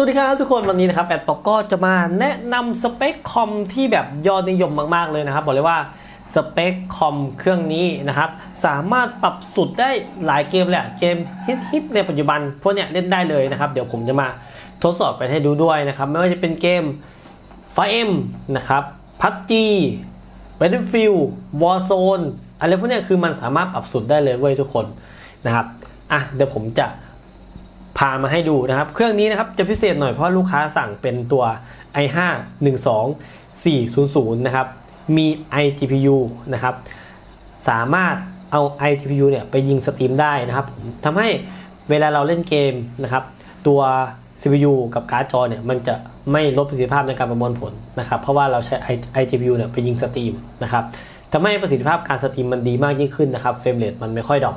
สวัสดีครับทุกคนวันนี้นะครับแอดปอกก็จะมาแนะนำสเปคคอมที่แบบยอดนิยมมาก ๆ เลยนะครับ บอกเลยว่าสเปคคอมเครื่องนี้นะครับ สามารถปรับสุดได้หลายเกมเลยอะเกมฮิตๆในปัจจุบัน พวกเนี้ยเล่นได้เลยนะครับ เดี๋ยวผมจะมาทดสอบไปให้ดูด้วยนะครับ ไม่ว่าจะเป็นเกม 5M นะครับ PUBG Battlefield Warzone อะไรพวกเนี้ยคือมันสามารถปรับสุดได้เลยเว้ยทุกคนนะครับอะเดี๋ยวผมจะ พามาให้ดูนะครับ เครื่องนี้นะครับจะพิเศษหน่อยเพราะลูกค้าสั่งเป็นตัว i5 12400นะครับ มี iGPU นะครับ สามารถเอา iGPU เนี่ยไปยิงสตรีมได้นะครับทำให้เวลาเราเล่นเกมนะครับ ตัว CPU กับการ์ดจอเนี่ยมันจะไม่ลดประสิทธิภาพในการประมวลผลนะครับ เพราะว่าเราใช้ iGPU เนี่ยไปยิงสตรีมนะครับทำให้ประสิทธิภาพการสตรีมมันดีมากยิ่งขึ้นนะครับเฟรมเรทมันไม่ค่อยดรอป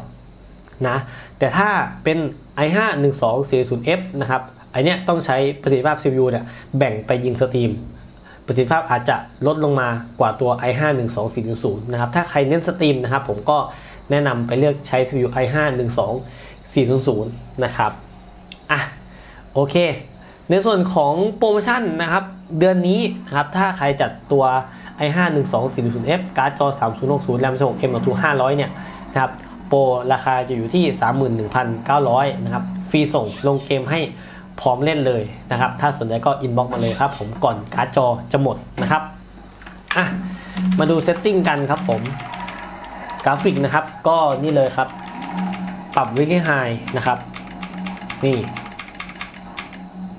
นะแต่ถ้าเป็น i5 1240F นะครับไอเนี้ยต้องใช้ประสิทธิภาพ CPU เนี่ยแบ่งไปยิงสตรีม ประสิทธิภาพอาจจะลดลงมากว่าตัว i5 12400นะครับถ้าใครเน้นสตรีมนะครับผมก็แนะนำไปเลือกใช้ CPU i5 12400นะครับอะโอเค ในส่วนของโปรโมชั่นนะครับเดือนนี้นะครับถ้าใครจัดตัว i5 12400F การ์ดจอ 3060 RAM 16 M.2 500 เนี่ยนะครับ โปรราคาจะอยู่ที่ 31,900 นะครับ ฟรีส่งลงเกมให้พร้อมเล่นเลยนะครับ ถ้าสนใจก็อินบ็อกมาเลยครับผมก่อนการ์ดจอจะหมดนะครับอะมาดูเซตติ้งกันครับผม กราฟิกนะครับก็นี่เลยครับ ปรับวิก g ไฮนะครับ นี่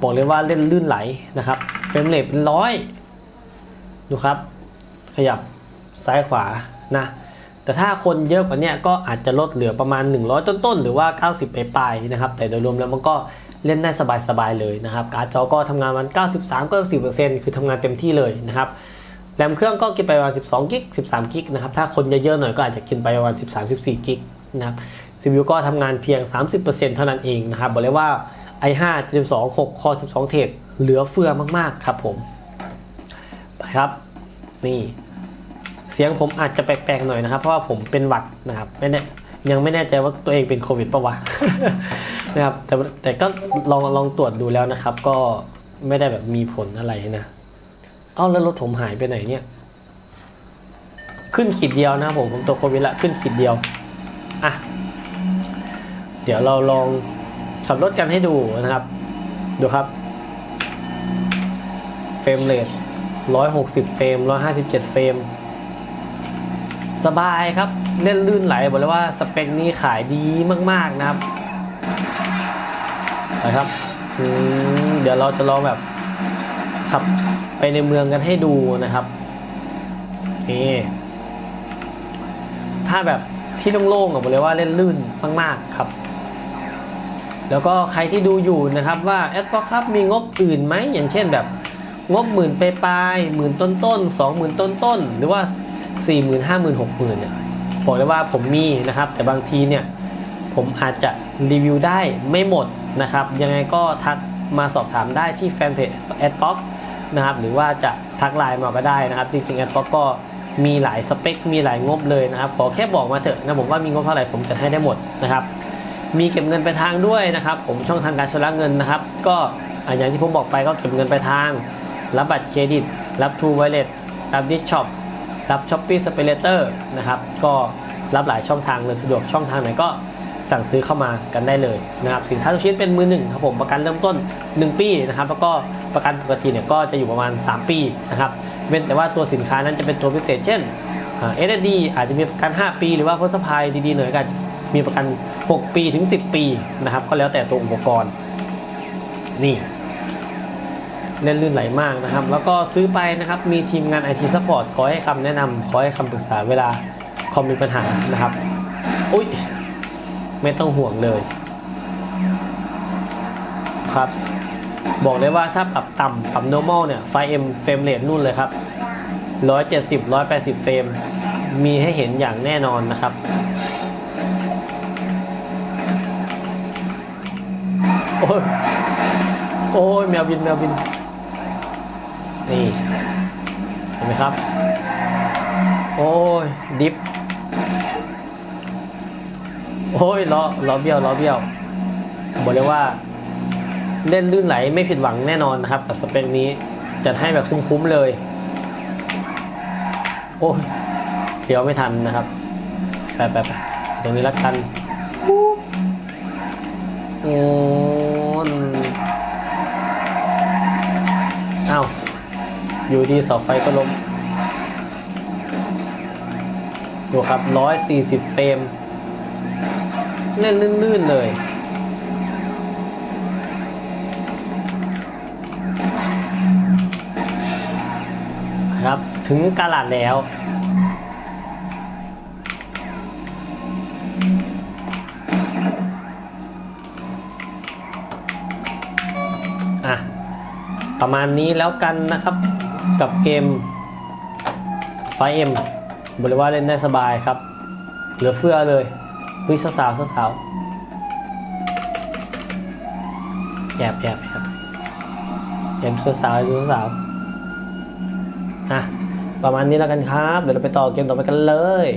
บอกเลยว่าเล่นลื่นไหลนะครับเฟรมเรทเป็นร้อยดูครับ ขยับซ้ายขวานะ แต่ถ้าคนเยอะกว่านี้ก็อาจจะลดเหลือประมาณ 100 ต้นๆ หรือว่า 90 ไปลายๆนะครับ แต่โดยรวมแล้วมันก็เล่นได้สบาย ๆ เลยนะครับ การ์ดจอก็ทำงานมัน 93-90%คือทำงานเต็มที่เลยนะครับ แรมเครื่องก็กินไปประมาณ 12 กิก 13 กิกนะครับ ถ้าคนเยอะๆ หน่อยก็อาจจะกินไปประมาณ 13-14 กิกนะครับ CPU ก็ทำงานเพียง 30%เท่านั้นเองนะครับ บอกเลยว่า i5 72 6 Core 12 เทรดเหลือเฟือมากๆ ครับผม ไปครับ นี่ เสียงผมอาจจะแปลกๆหน่อยนะครับ เพราะว่าผมเป็นหวัดนะครับไม่แน่ยังไม่แน่ใจว่าตัวเองเป็นโควิดปะวะนะครับแต่แต่ก็ลองลองตรวจดูแล้วนะครับ ก็ไม่ได้แบบมีผลอะไรนะเอ้าแล้วรถผมหายไปไหนเนี่ย ขึ้นขีดเดียวนะผมผมตัวโควิดละขึ้นขีดเดียวอะเดี๋ยวเราลองขับรถกันให้ดูนะครับ ดูครับเฟรมเรท160 เฟรม 157 เฟรม สบายครับเล่นลื่นไหลบอกเลยว่าสเปคนี้ขายดีมาก ๆนะครับไปครับเดี๋ยวเราจะลองแบบขับไปในเมืองกันให้ดูนะครับนี่ถ้าแบบที่โล่งๆบอกเลยว่าเล่นลื่นมาก ๆครับ แล้วก็ใครที่ดูอยู่นะครับว่าแอดก็ครับมีงบอื่นไหมอย่างเช่นแบบงบหมื่นไปปลายหมื่นต้นต้นสองหมื่นต้นต้นหรือว่า สี่หมื่นห้าหมื่นหกหมื่นเนี่ยบอกเลยว่าผมมีนะครับ แต่บางทีเนี่ยผมอาจจะรีวิวได้ไม่หมดนะครับ ยังไงก็ทักมาสอบถามได้ที่แฟนเพจแอดบ็อกนะครับหรือว่าจะทักไลน์มาก็ได้นะครับ จริงๆแอดบ็อกก็มีหลายสเปค มีหลายงบเลยนะครับ ขอแค่บอกมาเถอะนะผมว่ามีงบเท่าไหร่ผมจะให้ได้หมดนะครับ มีเก็บเงินไปลายทางด้วยนะครับ ผมช่องทางการชำระเงินนะครับ ก็อย่างที่ผมบอกไปก็เก็บเงินไปลายทาง รับบัตรเครดิต รับทูไวเลตรับดิชช็อป รับช้อปปี้สเปเลเตอร์นะครับก็รับหลายช่องทางเลยสะดวกช่องทางไหนก็สั่งซื้อเข้ามากันได้เลยนะครับสินค้าทุกชิ้นเป็นมือหนึ่งครับผมประกันเริ่มต้น 1 ปีนะครับแล้วก็ประกันปกติเนี่ยก็จะอยู่ประมาณ 3 ปีนะครับเว้นแต่ว่าตัวสินค้านั้นจะเป็นตัวพิเศษ เช่นเอสดีอาจจะมีประกัน 5 ปี หรือว่าพ้นสภายดีๆหน่อยก็จะมีประกัน 6 ปีถึง 10 ปีนะครับก็แล้วแต่ตัวอุปกรณ์นี่ เล่นลื่นไหลมากนะครับ แล้วก็ซื้อไปนะครับมีทีมงาน IT Support ขอให้คำแนะนำขอให้คำปรึกษาเวลาคอมมีปัญหานะครับอุ้ยไม่ต้องห่วงเลย ครับ บอกเลยว่าถ้าปรับต่ำปรับ normal เนี่ยไฟ M เฟรมเรทนู่นเลยครับ 170 180 เฟรม มีให้เห็นอย่างแน่นอนนะครับ โอ้ย โอ้ยแมวบินแมวบิน นี่เห็นไหมครับ โอ้ยดิฟโอ้ยล้อล้อเบี้ยวล้อเบี้ยวบอกเลยว่าเล่นลื่นไหลไม่ผิดหวังแน่นอนนะครับกับสเปคนี้จัดให้แบบคุ้มๆเลย โอ้ยเดี๋ยวไม่ทันนะครับไปไปไปตรงนี้ละกันโอ้นอ้าว อยู่ดีเสาไฟก็ล้มดูครับ 140 เฟรมเล่นลื่นๆเลย ครับถึงกาลาดแล้วอะประมาณนี้แล้วกันนะครับ กับเกมไฟเอ็มบริว่าเล่นได้สบายครับ เหลือเฟือเลยวิสาวสาวสาวแยบแยบครับแอบสาวดูสาวๆอะประมาณนี้แล้วกันครับ เดี๋ยวเราไปต่อเกมต่อไปกันเลย